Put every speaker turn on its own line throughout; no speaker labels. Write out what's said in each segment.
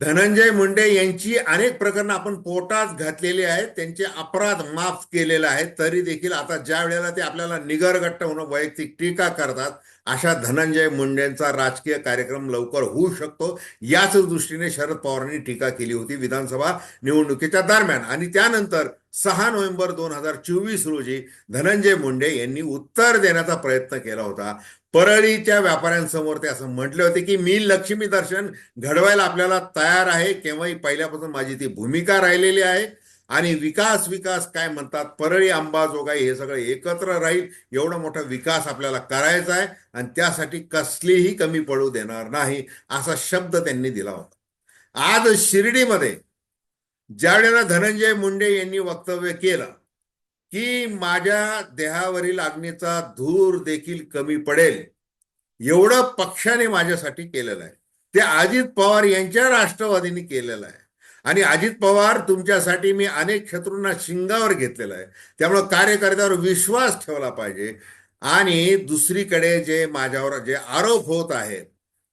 धनंजय मुंडे यांची अनेक प्रकरणं आपण पोटात घातलेली आहेत. त्यांचे अपराध माफ केलेले आहेत. तरी देखील आता ज्या वेळेला ते आपल्याला निगरगट्ट म्हणून वैयक्तिक टीका करतात अशा धनंजय मुंडेंचा राजकीय कार्यक्रम लवकर होऊ शकतो. याच दृष्टीने शरद पवारांनी टीका केली होती विधानसभा निवडणुकीच्या दरम्यान. आणि त्यानंतर सहा नोव्हेंबर दोन हजार चोवीस रोजी धनंजय मुंडे यांनी उत्तर देण्याचा प्रयत्न केला होता. परळीच्या व्यापाऱ्यांसमोर ते असं म्हटले होते की मी लक्ष्मी दर्शन घडवायला आपल्याला तयार आहे. केव्हाही पहिल्यापासून माझी ती भूमिका राहिलेली आहे. आणि विकास विकास काय म्हणतात? परळी अंबाजोगाई हे सगळं एकत्र राहील. एवढा मोठा विकास आपल्याला करायचा आहे. आणि त्यासाठी कसलीही कमी पडू देणार नाही. असा शब्द त्यांनी दिला होता. आज शिर्डीमध्ये ज्या वेळेला धनंजय मुंडे यांनी वक्तव्य केलं की माझ्या देहावरील अग्नीचा धूर देखील कमी पडेल. एवढं पक्षाने माझ्यासाठी केलेलं आहे. ते अजित पवार यांच्या राष्ट्रवादीने केलेलं आहे. आणि अजित पवार तुमच्यासाठी मी अनेक शत्रूंना शिंगावर घेतलेलं आहे. त्यामुळं कार्यकर्त्यावर विश्वास ठेवला पाहिजे. आणि दुसरीकडे जे माझ्यावर जे आरोप होत आहेत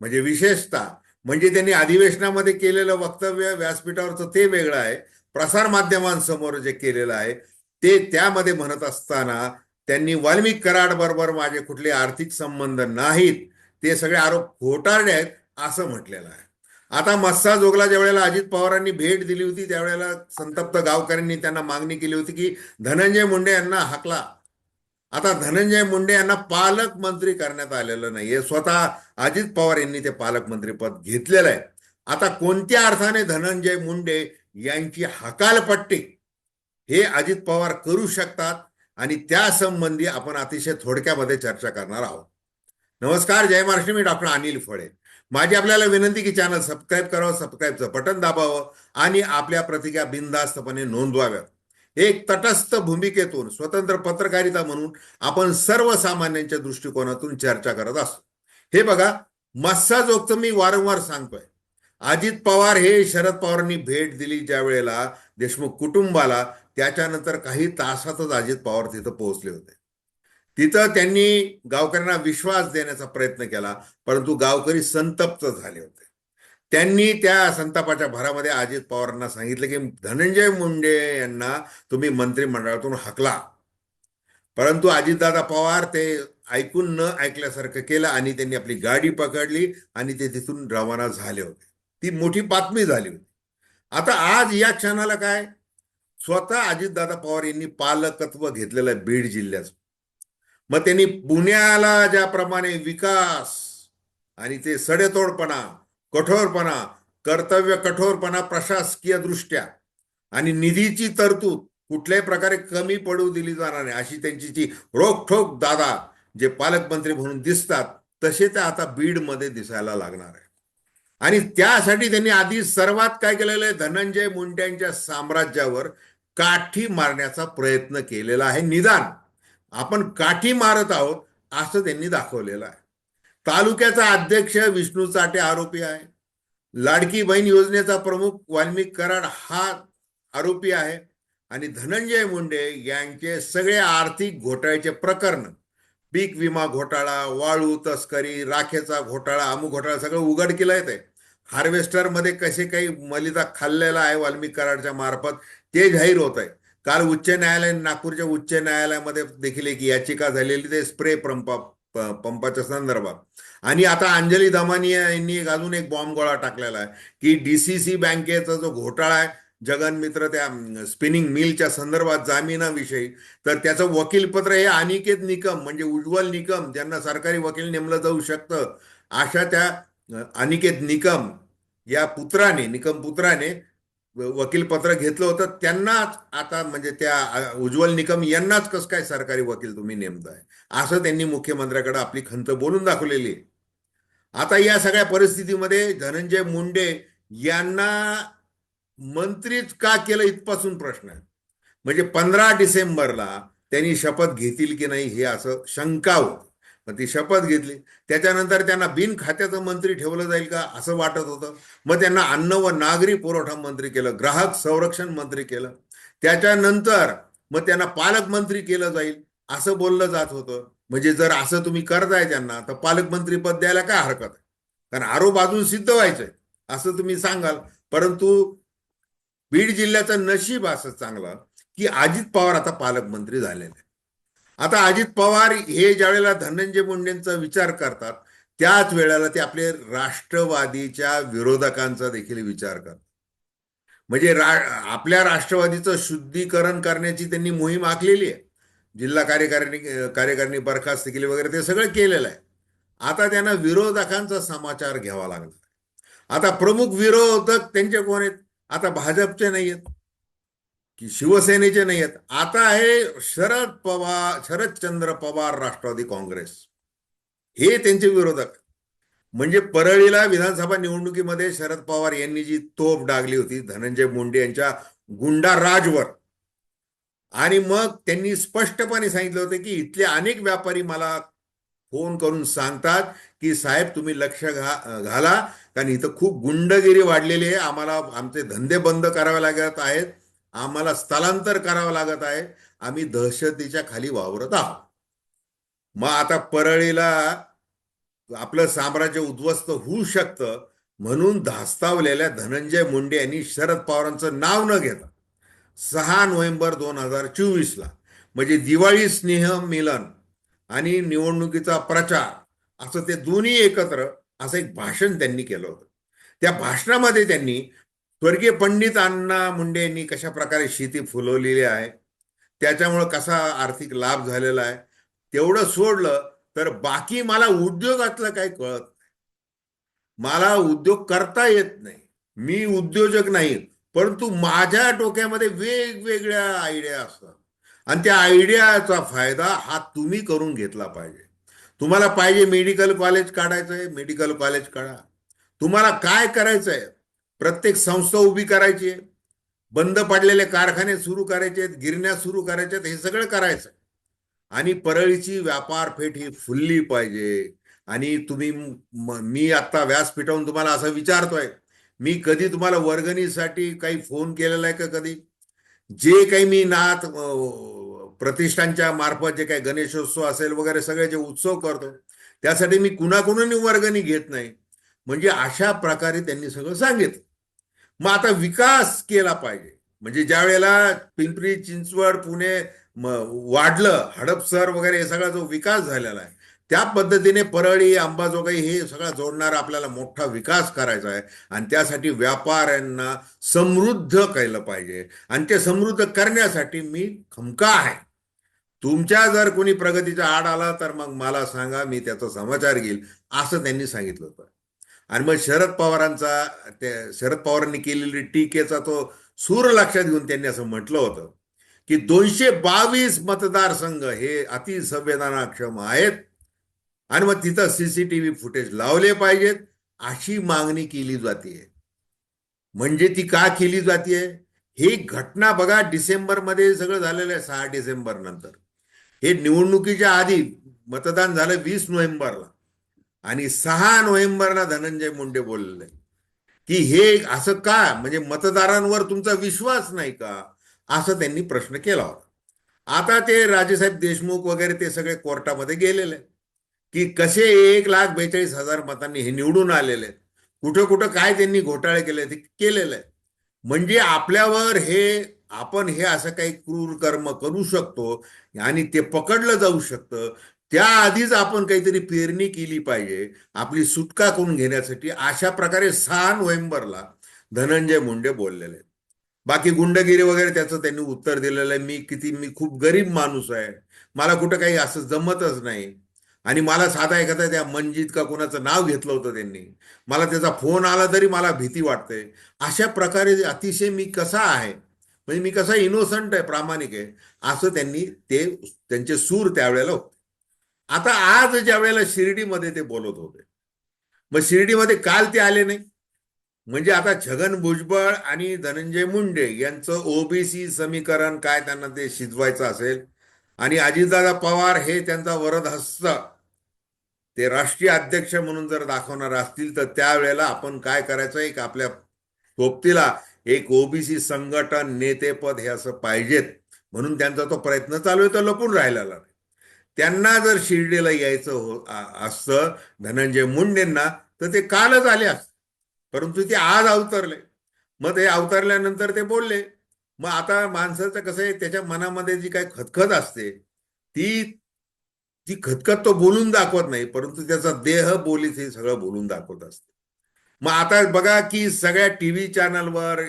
म्हणजे विशेषतः म्हणजे त्यांनी अधिवेशनामध्ये केलेलं वक्तव्य व्यासपीठावरचं ते वेगळं आहे. प्रसार माध्यमांसमोर जे केलेलं आहे ते त्यामध्ये म्हणत असताना त्यांनी वाल्मिक कराड बरोबर माझे कुठले आर्थिक संबंध नाहीत ते सगळे आरोप खोटारडे आहेत असं म्हटलेलं आहे. आता मस्सा जोगला ज्या वेळेला अजित पवारांनी भेट दिली होती त्यावेळेला संतप्त गावकऱ्यांनी त्यांना मागणी केली होती की धनंजय मुंडे यांना हाकला. आता धनंजय मुंडे यांना पालकमंत्री करण्यात आलेलं नाहीये. स्वतः अजित पवार यांनी ते पालकमंत्री पद घेतलेलं आहे. आता कोणत्या अर्थाने धनंजय मुंडे यांची हकालपट्टी हे अजित पवार करू शकतात? आणि त्या संबंधी आपण अतिशय थोडक्यामध्ये चर्चा करणार आहोत. नमस्कार जय महाराष्ट्र मी डॉक्टर अनिल फळे. माझी आपल्याला विनंती की चॅनल सबस्क्राईब करावं सबस्क्राईबचं बटन दाबावं आणि आपल्या प्रतिक्रिया बिनधास्तपणे नोंदवाव्यात. एक तटस्थ भूमिकेतून स्वतंत्र पत्रकारिता म्हणून आपण सर्वसामान्यांच्या दृष्टिकोनातून चर्चा करत असतो. हे बघा मस्सा जोगचं मी वारंवार सांगतोय. अजित पवार हे शरद पवारांनी भेट दिली ज्या वेळेला देशमुख कुटुंबाला त्याच्यानंतर काही तासातच अजित पवार तिथं पोहोचले होते. तिथं त्यांनी गावकऱ्यांना विश्वास देण्याचा प्रयत्न केला परंतु गावकरी संतप्त झाले होते. त्यांनी त्या संतापाच्या भरामध्ये अजित पवारांना सांगितलं की धनंजय मुंडे यांना तुम्ही मंत्रिमंडळातून हकला. परंतु अजितदादा पवार ते ऐकून न ऐकल्यासारखं केलं आणि त्यांनी आपली गाडी पकडली आणि ते तिथून रवाना झाले होते. ती मोठी बातमी झाली होती. आता आज या क्षणाला काय? स्वतः अजितदादा पवार यांनी पालकत्व घेतलेलं आहे बीड जिल्ह्याचं. मग त्यांनी पुण्याला ज्याप्रमाणे विकास आणि ते सडेतोडपणा कठोरपणा कर्तव्य कठोरपणा प्रशासकीय दृष्ट्या आणि निधीची तरतूद कुठल्याही प्रकारे कमी पडू दिली जाणार नाही अशी त्यांची जी रोखोक दादा जे पालकमंत्री म्हणून दिसतात तसे ते आता बीडमध्ये दिसायला लागणार आहे. आणि त्यासाठी त्यांनी आधी सर्वात काय केलेलं आहे धनंजय मुंड्यांच्या साम्राज्यावर काठी मारण्याचा प्रयत्न केलेला आहे निदान. आपण काठी मारत आहोत असं त्यांनी दाखवलेलं आहे. तालुक्याचा अध्यक्ष विष्णू चाटे आरोपी आहे. लाडकी बहीण योजनेचा प्रमुख वाल्मिक कराड हा आरोपी आहे. आणि धनंजय मुंडे यांचे सगळे आर्थिक घोटाळ्याचे प्रकरण. पीक विमा घोटाळा वाळू तस्करी राखेचा घोटाळा अमुक घोटाळा सगळं उघड केलं आहे हार्वेस्टरमध्ये कसे काही मलिदा खाल्लेला आहे वाल्मिक कराडच्या मार्फत ते जाहीर होत आहे. काल उच्च न्यायालय नागपूरच्या उच्च न्यायालयामध्ये देखील एक याचिका झालेली ते स्प्रे पंपा पंपाच्या संदर्भात. आणि आता अंजली दमानिया यांनी एक अजून एक बॉम्ब गोळा टाकलेला आहे की डीसीसी बँकेचा जो घोटाळा आहे जगन मित्र त्या स्पिनिंग मिलच्या संदर्भात जामिनाविषयी तर त्याचं वकीलपत्र हे अनिकेत निकम म्हणजे उज्ज्वल निकम ज्यांना सरकारी वकील नेमलं जाऊ शकतं अशा त्या अनिकेत निकम या पुत्राने निकम पुत्राने वकीलपत्र घेतलं होतं त्यांनाच आता म्हणजे त्या उज्ज्वल निकम यांनाच कसं काय सरकारी वकील तुम्ही नेमताय? असं त्यांनी मुख्यमंत्र्याकडे आपली खंत बोलून दाखवलेली. आहे आता या सगळ्या परिस्थितीमध्ये धनंजय मुंडे यांना मंत्रीच का केलं इथपासून प्रश्न आहे? म्हणजे पंधरा डिसेंबरला त्यांनी शपथ घेतील की नाही हे असं शंका होती. मग ती शपथ घेतली. त्याच्यानंतर त्यांना बिन खात्याचं मंत्री ठेवलं जाईल का असं वाटत होतं. मग त्यांना अन्न व नागरी पुरवठा मंत्री केलं ग्राहक संरक्षण मंत्री केलं. त्याच्यानंतर मग त्यांना पालकमंत्री केलं जाईल असं बोललं जात होतं. म्हणजे जर असं तुम्ही करताय त्यांना तर पालकमंत्री पद द्यायला काय हरकत आहे? कारण आरोप अजून सिद्ध व्हायचंय असं तुम्ही सांगाल. परंतु बीड जिल्ह्याचं नशीब असं चांगलं की अजित पवार आता पालकमंत्री झालेले आता अजित पवार हे ज्यावेळेला धनंजय मुंडेंचा विचार करतात त्याच वेळेला ते आपले राष्ट्रवादीच्या विरोधकांचा देखील विचार करतात. म्हणजे रा आपल्या राष्ट्रवादीचं शुद्धीकरण करण्याची त्यांनी मोहीम आखलेली आहे. जिल्हा कार्यकारिणी कार्यकारिणी बरखास्त केली वगैरे ते सगळं केलेलं आहे. आता त्यांना विरोधकांचा समाचार घ्यावा लागला आता प्रमुख विरोधक त्यांचे कोण आहेत? आता भाजपचे नाही आहेत की शिवसेनेचे नाही आहेत. आता आहे शरद पवार शरदचंद्र पवार राष्ट्रवादी काँग्रेस. हे त्यांचे विरोधक. म्हणजे परळीला विधानसभा निवडणुकीमध्ये शरद पवार यांनी जी तोफ डागली होती धनंजय मुंडे यांच्या गुंडा राजवर आणि मग त्यांनी स्पष्टपणे सांगितलं होतं की इथले अनेक व्यापारी मला फोन करून सांगतात की साहेब तुम्ही लक्ष घा घाला. कारण इथं खूप गुंडगिरी वाढलेली आहे. आम्हाला आमचे धंदे बंद करावे लागत आहेत. आम्हाला स्थलांतर करावं लागत आहे. आम्ही दहशतीच्या खाली वावरत आहोत. मग आता परळीला आपलं साम्राज्य उद्ध्वस्त होऊ शकतं म्हणून धास्तावलेल्या धनंजय मुंडे यांनी शरद पवारांचं नाव न घेता सहा नोव्हेंबर दोन हजार चोवीसला म्हणजे दिवाळी स्नेह मिलन आणि निवडणुकीचा प्रचार असं ते दोन्ही एकत्र असं एक भाषण त्यांनी केलं होतं. त्या भाषणामध्ये त्यांनी स्वर्गीय पंडित अण्णा मुंडे यांनी कशा प्रकारे शेती फुलवलेली आहे त्याच्यामुळं कसा आर्थिक लाभ झालेला आहे तेवढं सोडलं तर बाकी मला उद्योगातलं काही कळत नाही. मला उद्योग करता येत नाही. मी उद्योजक नाही परंतु माझ्या डोक्यामध्ये वेगवेगळ्या आयडिया असतात. आणि त्या आयडियाचा फायदा हा तुम्ही करून घेतला पाहिजे. तुम्हाला पाहिजे मेडिकल कॉलेज काढायचं आहे मेडिकल कॉलेज काढा. तुम्हाला काय करायचं आहे प्रत्येक संस्था उभी करायची आहे. बंद पडलेले कारखाने सुरू करायचे आहेत गिरण्या सुरू करायच्या आहेत हे सगळं करायचं आणि परळीची व्यापारपेठ ही फुलली पाहिजे. आणि तुम्ही मी आता व्यासपीठावरून तुम्हाला असं विचारतोय मी कधी तुम्हाला वर्गणीसाठी काही फोन केलेला आहे का कधी? जे काही मी नाथ प्रतिष्ठानच्या मार्फत जे काही गणेशोत्सव असेल वगैरे सगळे जे उत्सव करतो त्यासाठी मी कुणाकुणाने वर्गणी घेत नाही. म्हणजे अशा प्रकारे त्यांनी सगळं सांगितलं. मग आता विकास केला पाहिजे. म्हणजे ज्या वेळेला पिंपरी चिंचवड पुणे वाढलं हडपसर वगैरे हे सगळा जो विकास झालेला आहे त्या पद्धतीने परळी अंबाजोगाई हे सगळा जोडणारा आपल्याला मोठा विकास करायचा आहे. आणि त्यासाठी व्यापाऱ्यांना समृद्ध केलं पाहिजे. आणि ते समृद्ध करण्यासाठी मी खमका आहे. तुमच्या जर कोणी प्रगतीचा आड आला तर मग मला सांगा मी त्याचा समाचार घेईल असं त्यांनी सांगितलं होतं. आणि मग शरद पवारांचा शरद पवारांनी केलेली टीकेचा तो सूर लक्षात घेऊन त्यांनी असं म्हटलं होतं की दोनशे बावीस मतदारसंघ हे अतिसंवेदनाक्षम आहेत. आणि मग तिथं सीसीटीव्ही फुटेज लावले पाहिजेत अशी मागणी केली जाते. म्हणजे ती का केली जाते? ही घटना बघा डिसेंबरमध्ये सगळं झालेलं आहे सहा डिसेंबर नंतर. हे निवडणुकीच्या आधी मतदान झालं वीस नोव्हेंबरला. आणि सहा नोव्हेंबरला धनंजय मुंडे बोललेले की हे असं का? म्हणजे मतदारांवर तुमचा विश्वास नाही का? असं त्यांनी प्रश्न केला होता. आता ते राजेसाहेब देशमुख वगैरे ते सगळे कोर्टामध्ये गेलेले. की कसे एक लाख बेचाळीस हजार मतांनी हे निवडून आलेले. कुठं कुठं काय त्यांनी घोटाळे केले ते केलेलं. आहे म्हणजे आपल्यावर हे आपण हे असं काही क्रूर कर्म करू शकतो आणि ते पकडलं जाऊ शकतं. त्याआधीच आपण काहीतरी पेरणी केली पाहिजे. आपली सुटका करून घेण्यासाठी अशा प्रकारे सहा नोव्हेंबरला धनंजय मुंडे बोललेले आहेत. बाकी गुंडगिरी वगैरे त्याचं त्यांनी उत्तर दिलेलं आहे. मी किती मी खूप गरीब माणूस आहे. मला कुठं काही असं जमतच नाही. आणि मला साधा एखादा त्या मंजित का कोणाचं नाव घेतलं होतं त्यांनी. मला त्याचा फोन आला तरी मला भीती वाटते. अशा प्रकारे अतिशय मी कसा आहे? म्हणजे मी कसा इनोसंट आहे प्रामाणिक आहे? असं त्यांनी ते त्यांचे सूर त्यावेळेला होते. आता आज ज्या वेळेला शिर्डीमध्ये ते बोलत होते मग शिर्डीमध्ये काल ते आले नाही. म्हणजे आता छगन भुजबळ आणि धनंजय मुंडे यांचं ओबीसी समीकरण काय त्यांना ते शिजवायचं असेल आणि अजितदादा पवार हे त्यांचा वरद हस्त ते राष्ट्रीय अध्यक्ष म्हणून जर दाखवणार असतील तर त्यावेळेला आपण काय करायचं? एक आपल्या सोबतीला एक ओबीसी संघटन नेतेपद हे असं पाहिजेत म्हणून त्यांचा तो प्रयत्न चालू आहे तर लपून राहिलेला नाही. त्यांना जर शिर्डीला यायचं हो असतं धनंजय मुंडेंना तर ते कालच आले असत. परंतु ते आज अवतरले. मग ते अवतरल्यानंतर ते बोलले मग आता माणसाचं कसं आहे त्याच्या मनामध्ये जी काही खतखत असते ती ती खतखत तो बोलून दाखवत नाही परंतु त्याचा देह बोलीच हे सगळं बोलून दाखवत असते. मग आता बघा की सगळ्या टीव्ही चॅनलवर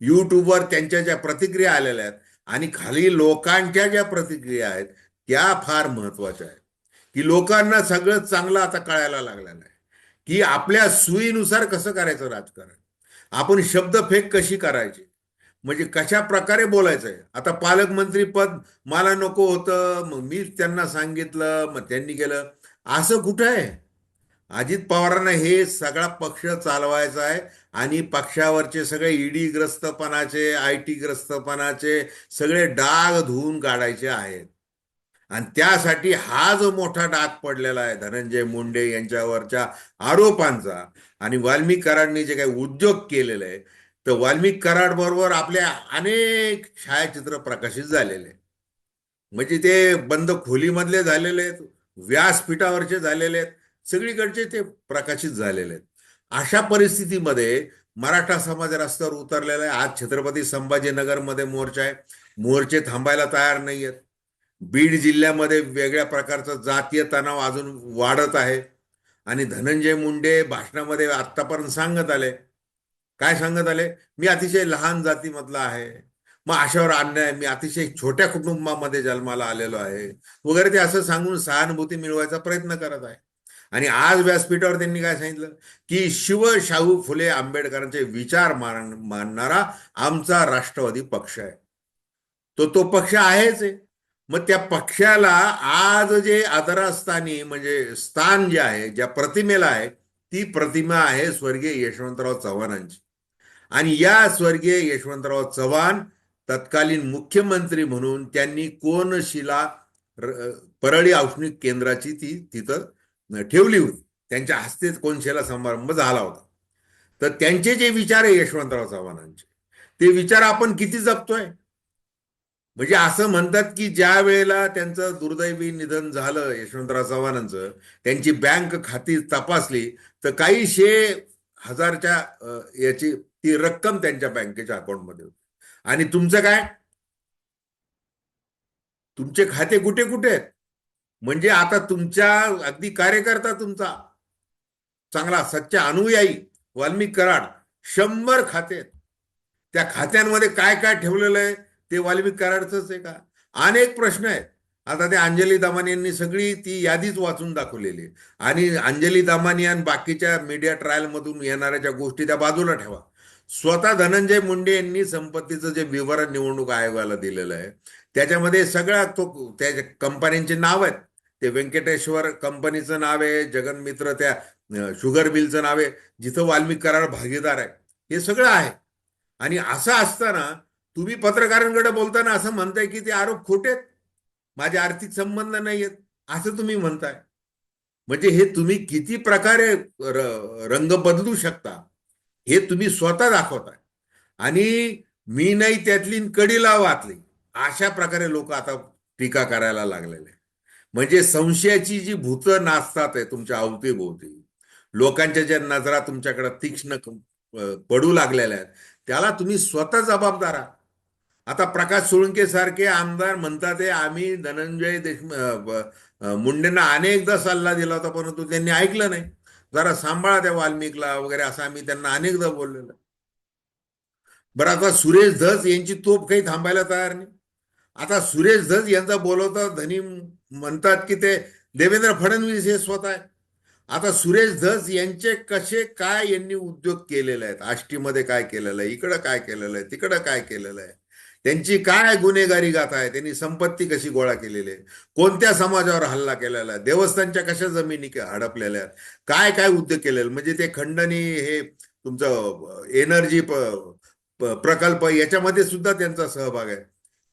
युट्यूबवर त्यांच्या ज्या प्रतिक्रिया आलेल्या आहेत आणि खाली लोकांच्या ज्या प्रतिक्रिया आहेत त्या फार महत्त्वाच्या आहेत. की लोकांना सगळं चांगलं आता कळायला लागलेलं आहे की आपल्या सुईनुसार कसं करायचं राजकारण? आपण शब्दफेक कशी करायची? म्हणजे कशा प्रकारे बोलायचं आहे? आता पालकमंत्री पद मला नको होतं मग मी त्यांना सांगितलं मग त्यांनी केलं. असं कुठं आहे? अजित पवारांना हे सगळा पक्ष चालवायचा आहे आणि पक्षावरचे सगळे ईडी ग्रस्तपणाचे आय टी ग्रस्तपणाचे सगळे डाग धुवून काढायचे आहेत. आणि त्यासाठी हा जो मोठा डाग पडलेला आहे धनंजय मुंडे यांच्यावरच्या आरोपांचा आणि वाल्मिकरांनी जे काही उद्योग केलेले आहे तर वाल्मिक कराड बरोबर आपल्या अनेक छायाचित्र प्रकाशित झालेले म्हणजे ते बंद खोलीमधले झालेले आहेत व्यासपीठावरचे झालेले आहेत सगळीकडचे ते प्रकाशित झालेले आहेत. अशा परिस्थितीमध्ये मराठा समाज रस्त्यावर उतरलेला आहे. आज छत्रपती संभाजीनगरमध्ये मोर्चा आहे. मोर्चे थांबायला तयार नाही आहेत बीड जिल्ह्यामध्ये वेगळ्या प्रकारचा जातीय तणाव अजून वाढत आहे. आणि धनंजय मुंडे भाषणामध्ये आतापर्यंत सांगत आले. काय सांगत आले? मी अतिशय लहान जातीमधला आहे. मग अशावर अन्याय मी अतिशय छोट्या कुटुंबामध्ये जन्माला आलेलो आहे. वगैरे ते असं सांगून सहानुभूती मिळवायचा प्रयत्न करत आहे. आणि आज व्यासपीठावर त्यांनी काय सांगितलं? की शिव शाहू फुले आंबेडकरांचे विचार मान मानणारा आमचा राष्ट्रवादी पक्ष आहे. तो तो पक्ष आहेच आहे. मग त्या पक्षाला आज जे आदरास्थानी म्हणजे स्थान जे आहे ज्या प्रतिमेला आहे ती प्रतिमा आहे स्वर्गीय यशवंतराव चव्हाणांची. आणि या स्वर्गीय यशवंतराव चव्हाण तत्कालीन मुख्यमंत्री म्हणून त्यांनी कोनशिला परळी औष्णिक केंद्राची ती तिथं ठेवली होती. त्यांच्या हस्ते कोनशिला समारंभ झाला होता. तर त्यांचे जे विचार आहे यशवंतराव चव्हाणांचे ते विचार आपण किती जपतोय? म्हणजे असं म्हणतात की ज्या वेळेला त्यांचं दुर्दैवी निधन झालं यशवंतराव चव्हाणांचं त्यांची बँक खाती तपासली तर काही शे हजारच्या याची ती रक्कम त्यांच्या बँकेच्या अकाउंटमध्ये होती. आणि तुमचं काय? तुमचे खाते कुठे कुठे आहेत? म्हणजे आता तुमच्या अगदी कार्यकर्ता तुमचा चांगला सच्चा अनुयायी वाल्मिक कराड शंभर खाते आहेत. त्या खात्यांमध्ये काय काय ठेवलेलं आहे? ते वाल्मिक कराडचंच आहे का? अनेक प्रश्न आहेत. आता ते अंजली दामानी यांनी सगळी ती यादीच वाचून दाखवलेली. आणि अंजली दामानी आणि बाकीच्या मीडिया ट्रायलमधून येणाऱ्या ज्या गोष्टी त्या बाजूला ठेवा. स्वतः धनंजय मुंडे यांनी संपत्तीचं जे विवरण निवडणूक आयोगाला दिलेलं आहे त्याच्यामध्ये सगळ्या तो त्या कंपन्यांचे नाव आहेत ते व्यंकटेश्वर कंपनीचं नाव आहे जगन मित्र त्या शुगर मिलचं नाव आहे जिथं वाल्मिक करार भागीदार आहे. हे सगळं आहे. आणि असं असताना तुम्ही पत्रकारांकडे बोलताना असं म्हणताय की ते आरोप खोटे आहेत? माझे आर्थिक संबंध नाही आहेत असं तुम्ही म्हणताय. म्हणजे हे तुम्ही किती प्रकारे रंग बदलू शकता हे तुम्ही स्वतः दाखवताय. आणि मी नाही त्यातली कडीला वाचली अशा प्रकारे लोक आता टीका करायला लागलेले म्हणजे संशयाची जी भूत नाचतात आहे तुमच्या अवतीभोवती लोकांच्या ज्या नजरा तुमच्याकडे तीक्ष्ण पडू लागलेल्या आहेत त्याला तुम्ही स्वतः जबाबदार आहात. आता प्रकाश सोळंके सारखे आमदार म्हणतात आम्ही धनंजय देशमुख मुंडेंना अनेकदा सल्ला दिला होता परंतु त्यांनी ऐकलं नाही. जरा सांभाळा त्या वाल्मिकला वगैरे असं आम्ही त्यांना अनेकदा बोललेलं बरं आता सुरेश धस यांची तोप काही थांबायला तयार नाही. आता सुरेश धस यांचा बोलवता धनी म्हणतात की ते देवेंद्र फडणवीस हे स्वतः आहे. आता सुरेश धस यांचे कसे काय यांनी उद्योग केलेले आहेत? आष्टीमध्ये काय केलेलं आहे? इकडं काय केलेलं आहे? तिकडं काय केलेलं आहे? त्यांची काय गुन्हेगारी गाथा आहे? त्यांनी संपत्ती कशी गोळा केलेली आहे? कोणत्या समाजावर हल्ला केलेला आहे? देवस्थानच्या कशा जमिनी हडपलेल्या आहेत? काय काय उद्योग केलेले? म्हणजे ते खंडणी हे तुमचं एनर्जी प्रकल्प याच्यामध्ये सुद्धा त्यांचा सहभाग आहे.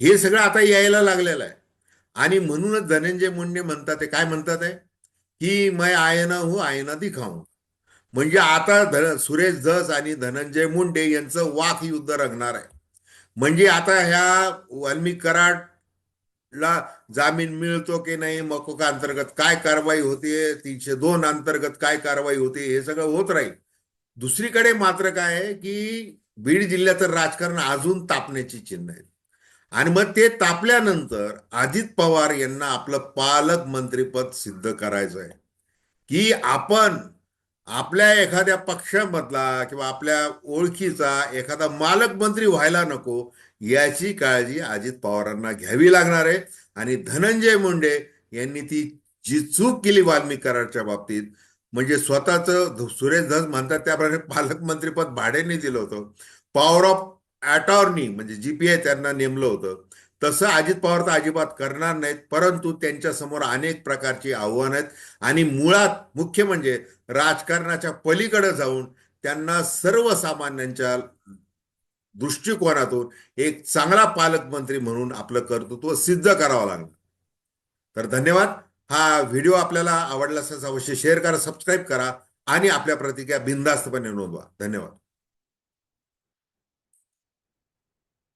हे सगळं आता यायला लागलेलं आहे. आणि म्हणूनच धनंजय मुंडे म्हणतात ते काय म्हणतात आहे? की मैं आयना हो आयना दिखाऊ. म्हणजे आता धन सुरेश धस आणि धनंजय मुंडे यांचं वाक युद्ध रंगणार आहे. म्हणजे आता ह्या वाल्मिक कराडला जामीन मिळतो की नाही मकोका अंतर्गत काय कारवाई होते तीनशे दोन अंतर्गत काय कारवाई होते हे सगळं होत राहील. दुसरीकडे मात्र काय आहे की बीड जिल्ह्याचं राजकारण अजून तापण्याची चिन्ह आहेत आणि मग ते तापल्यानंतर अजित पवार यांना आपलं पालकमंत्रीपद सिद्ध करायचं आहे की आपण आपल्या एखाद्या पक्षामधला किंवा आपल्या ओळखीचा एखादा मालकमंत्री व्हायला नको याची काळजी अजित पवारांना घ्यावी लागणार आहे. आणि धनंजय मुंडे यांनी ती जी चूक केली वाल्मिक करारच्या बाबतीत म्हणजे स्वतःचं सुरेश धस म्हणतात त्याप्रमाणे पालकमंत्रीपद भाड्याने दिलं होतं. पॉवर ऑफ अटॉर्नी म्हणजे जीपीआय त्यांना नेमलं होतं. तसं अजित पवार तर अजिबात करणार नाहीत परंतु त्यांच्यासमोर अनेक प्रकारची आव्हानं आहेत. आणि मुळात मुख्य म्हणजे राजकारणाच्या पलीकडे जाऊन त्यांना सर्वसामान्यांच्या दृष्टिकोनातून एक चांगला पालकमंत्री म्हणून आपलं कर्तृत्व सिद्ध करावं लागलं. तर धन्यवाद. हा व्हिडिओ आपल्याला आवडला असल्यास अवश्य शेअर करा सबस्क्राईब करा आणि आपल्या प्रतिक्रिया बिनधास्तपणे नोंदवा. धन्यवाद.